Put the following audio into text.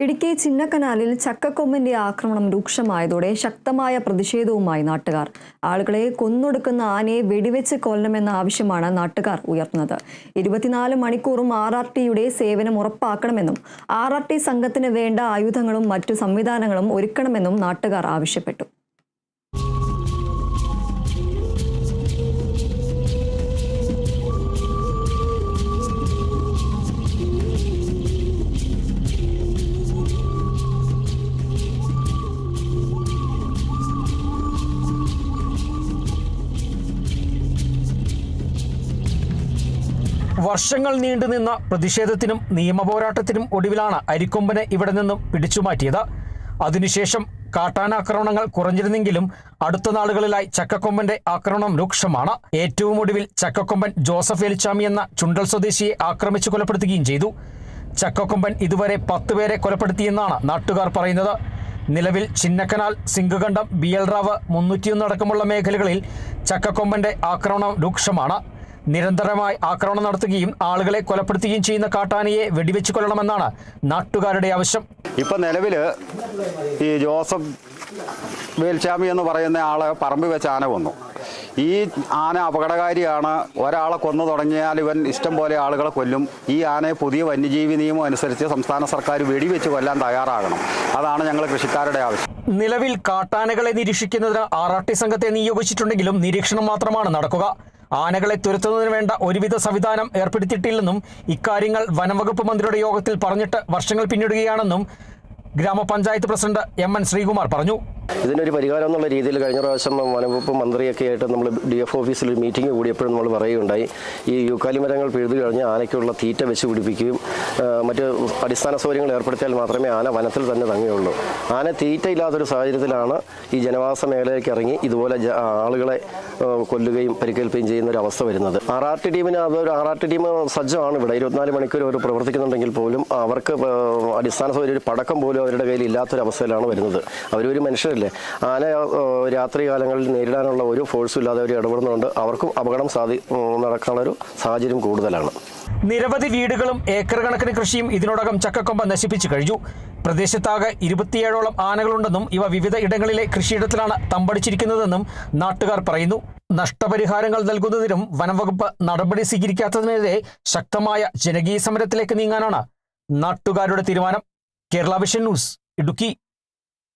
ഇടുക്കി ചിന്നക്കനാലിൽ ചക്കക്കൊമ്പിന്റെ ആക്രമണം രൂക്ഷമായതോടെ ശക്തമായ പ്രതിഷേധവുമായി നാട്ടുകാർ. ആളുകളെ കൊന്നൊടുക്കുന്ന ആനയെ വെടിവെച്ച് കൊല്ലണമെന്ന ആവശ്യമാണ് നാട്ടുകാർ ഉയർത്തുന്നത്. ഇരുപത്തിനാല് മണിക്കൂറും ആർ ആർ ടിയുടെ സേവനം ഉറപ്പാക്കണമെന്നും ആർ ആർ ടി സംഘത്തിന് വേണ്ട ആയുധങ്ങളും മറ്റു സംവിധാനങ്ങളും ഒരുക്കണമെന്നും നാട്ടുകാർ ആവശ്യപ്പെട്ടു. വർഷങ്ങൾ നീണ്ടുനിന്ന പ്രതിഷേധത്തിനും നിയമപോരാട്ടത്തിനും ഒടുവിലാണ് അരിക്കൊമ്പനെ ഇവിടെ നിന്നും പിടിച്ചുമാറ്റിയത്. അതിനുശേഷം കാട്ടാനാക്രമണങ്ങൾ കുറഞ്ഞിരുന്നെങ്കിലും അടുത്ത നാളുകളിലായി ചക്കക്കൊമ്പന്റെ ആക്രമണം രൂക്ഷമാണ്. ഏറ്റവും ഒടുവിൽ ചക്കക്കൊമ്പൻ ജോസഫ് എലിച്ചാമി എന്ന ചുണ്ടൽ സ്വദേശിയെ ആക്രമിച്ചു കൊലപ്പെടുത്തുകയും ചെയ്തു. ചക്കക്കൊമ്പൻ ഇതുവരെ പത്ത് പേരെ കൊലപ്പെടുത്തിയെന്നാണ് നാട്ടുകാർ പറയുന്നത്. നിലവിൽ ചിന്നക്കനാൽ സിംഗുകണ്ഠം ബി എൽ റാവ് മുന്നൂറ്റിയൊന്ന് അടക്കമുള്ള മേഖലകളിൽ ചക്കക്കൊമ്പന്റെ ആക്രമണം രൂക്ഷമാണ്. നിരന്തരമായി ആക്രമണം നടത്തുകയും ആളുകളെ കൊലപ്പെടുത്തുകയും ചെയ്യുന്ന കാട്ടാനയെ വെടിവെച്ച് കൊല്ലണമെന്നാണ് നാട്ടുകാരുടെ ആവശ്യം. ഇപ്പം നിലവിൽ ഈ ജോസഫ് വേൽച്ചാമി എന്ന് പറയുന്ന ആളെ പറമ്പ് വെച്ച് ആന വന്നു ഈ ആന അപകടകാരിയാണ്. ഒരാളെ കൊന്നു തുടങ്ങിയാൽ ഇവൻ ഇഷ്ടം പോലെ ആളുകളെ കൊല്ലും. ഈ ആനയെ പുതിയ വന്യജീവി നിയമം അനുസരിച്ച് സംസ്ഥാന സർക്കാർ വെടിവെച്ച് കൊല്ലാൻ തയ്യാറാകണം. അതാണ് ഞങ്ങൾ കൃഷിക്കാരുടെ ആവശ്യം. നിലവിൽ കാട്ടാനകളെ നിരീക്ഷിക്കുന്നതിന് ആർ ആർ ടി സംഘത്തെ നിയോഗിച്ചിട്ടുണ്ടെങ്കിലും നിരീക്ഷണം മാത്രമാണ് നടക്കുക. ആനകളെ തുരത്തുന്നതിന് വേണ്ട ഒരുവിധ സംവിധാനം ഏർപ്പെടുത്തിയിട്ടില്ലെന്നും ഇക്കാര്യങ്ങൾ വനംവകുപ്പ് മന്ത്രിയുടെ യോഗത്തിൽ പറഞ്ഞിട്ട് വർഷങ്ങൾ പിന്നിടുകയാണെന്നും ഗ്രാമപഞ്ചായത്ത് പ്രസിഡന്റ് എം എൻ ശ്രീകുമാർ പറഞ്ഞു. ഇതിനൊരു പരിഹാരം എന്നുള്ള രീതിയിൽ കഴിഞ്ഞ പ്രാവശ്യം വനംവകുപ്പ് മന്ത്രിയൊക്കെ ആയിട്ട് നമ്മൾ ഡി എഫ് ഓഫീസിൽ ഒരു മീറ്റിംഗ് കൂടിയപ്പോഴും നമ്മൾ പറയുകയുണ്ടായി. ഈ യൂക്കാലി മരങ്ങൾ പിഴുതു കഴിഞ്ഞ് ആനയ്ക്കുള്ള തീറ്റ വെച്ച് പിടിപ്പിക്കുകയും മറ്റ് അടിസ്ഥാന സൗകര്യങ്ങൾ ഏർപ്പെടുത്തിയാൽ മാത്രമേ ആന വനത്തിൽ തന്നെ തങ്ങുകയുള്ളൂ. ആന തീറ്റ ഇല്ലാത്തൊരു സാഹചര്യത്തിലാണ് ഈ ജനവാസ മേഖലയിലേക്ക് ഇറങ്ങി ഇതുപോലെ ആളുകളെ കൊല്ലുകയും പരിക്കേൽക്കുകയും ചെയ്യുന്ന ഒരു അവസ്ഥ വരുന്നത്. ആർ ആർ ടി ടീമിന് അത് ആർ ആർ ടി ടീം സജ്ജമാണ്. ഇവിടെ ഇരുപത്തിനാല് മണിക്കൂർ അവർ പ്രവർത്തിക്കുന്നുണ്ടെങ്കിൽ പോലും അവർക്ക് അടിസ്ഥാന സൗകര്യം ഒരു പടക്കം പോലും അവരുടെ കയ്യിൽ ഇല്ലാത്തൊരവസ്ഥയിലാണ് വരുന്നത്. അവരൊരു മനുഷ്യരല്ലേ? ആന രാത്രി കാലങ്ങളിൽ നേരിടാനുള്ള ഒരു ഫോഴ്സും ഇല്ലാതെ അവർ ഇടപെടുന്നുണ്ട്. അവർക്കും അപകടം സാധി ഒരു സാഹചര്യം കൂടുതലാണ്. നിരവധി വീടുകളും ഏക്കർ കണക്കിന് കൃഷിയും ഇതിനോടകം ചക്കക്കൊമ്പ നശിപ്പിച്ചു കഴിഞ്ഞു. പ്രദേശത്താകെ ഇരുപത്തിയേഴോളം ആനകളുണ്ടെന്നും ഇവ വിവിധ ഇടങ്ങളിലെ കൃഷിയിടത്തിലാണ് തമ്പടിച്ചിരിക്കുന്നതെന്നും നാട്ടുകാർ പറയുന്നു. നഷ്ടപരിഹാരങ്ങൾ നൽകുന്നതിനും വനംവകുപ്പ് നടപടി സ്വീകരിക്കാത്തതിനെതിരെ ശക്തമായ ജനകീയ സമരത്തിലേക്ക് നീങ്ങാനാണ് നാട്ടുകാരുടെ തീരുമാനം. Kerala vision news Idukki.